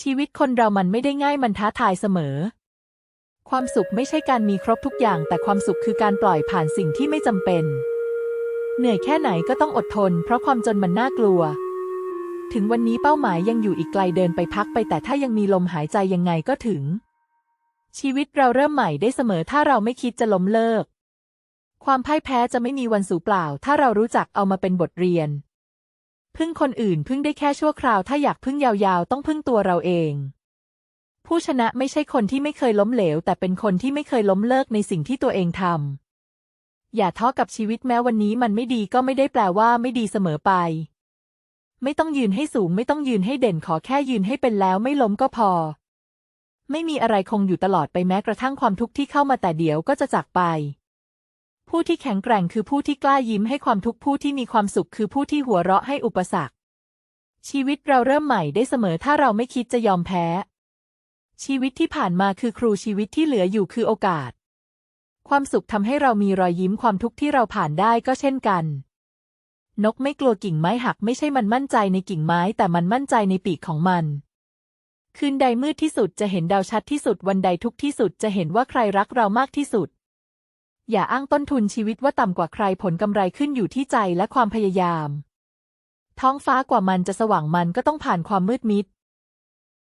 ชีวิตคนเรามันไม่ได้ง่ายมันท้าทายเสมอ ความสุขไม่ใช่การมีครบทุกอย่าง แต่ความสุขคือการปล่อยผ่านสิ่งที่ไม่จำเป็น เหนื่อยแค่ไหนก็ต้องอดทน เพราะความจนมันน่ากลัว ถึงวันนี้เป้าหมายยังอยู่อีกไกลเดินไปพักไป แต่ถ้ายังมีลมหายใจยังไงก็ถึง ชีวิตเราเริ่มใหม่ได้เสมอถ้าเราไม่คิดจะล้มเลิก ความพ่ายแพ้จะไม่มีวันสูญเปล่า ถ้าเรารู้จักเอามาเป็นบทเรียน พึ่งคนอื่นพึ่งได้แค่ชั่วคราวถ้าอยากพึ่งยาวๆ ต้องพึ่งตัวเราเอง ผู้ชนะไม่ใช่คนที่ไม่เคยล้มเหลว แต่เป็นคนที่ไม่เคยล้มเลิกในสิ่งที่ตัวเองทำอย่าท้อกับชีวิตแม้วันนี้มันไม่ดีก็ไม่ได้แปลว่าไม่ดีเสมอไป ไม่ต้องยืนให้สูงไม่ต้องยืนให้เด่นขอแค่ยืนให้เป็นแล้วไม่ล้มก็พอ ไม่มีอะไรคงอยู่ตลอดไปแม้กระทั่งความทุกข์ที่เข้ามาแต่เดี๋ยวก็จะจากไป ผู้ที่แข็งแกร่งคือผู้ที่กล้ายิ้มให้ความทุกข์ผู้ที่มีความสุขคือผู้ที่หัวเราะให้อุปสรรค ชีวิตเราเริ่มใหม่ได้เสมอถ้าเราไม่คิดจะยอมแพ้ ชีวิตที่ผ่านมาคือครูชีวิตที่เหลืออยู่คือโอกาส ความสุขทำให้เรามีรอยยิ้มความทุกข์ที่เราผ่านได้ก็เช่นกัน นกไม่กลัวกิ่งไม้หักไม่ใช่มันมั่นใจในกิ่งไม้ แต่มันมั่นใจในปีกของมันคืนใดมืดที่สุดจะเห็นดาวชัดที่สุดวันใดทุกข์ที่สุดจะเห็นว่าใครรักเรามากที่สุด อย่าอ้างต้นทุนชีวิตว่าต่ำกว่าใครผลกำไรขึ้นอยู่ที่ใจและความพยายาม ท้องฟ้ากว่ามันจะสว่างมันก็ต้องผ่านความมืดมิด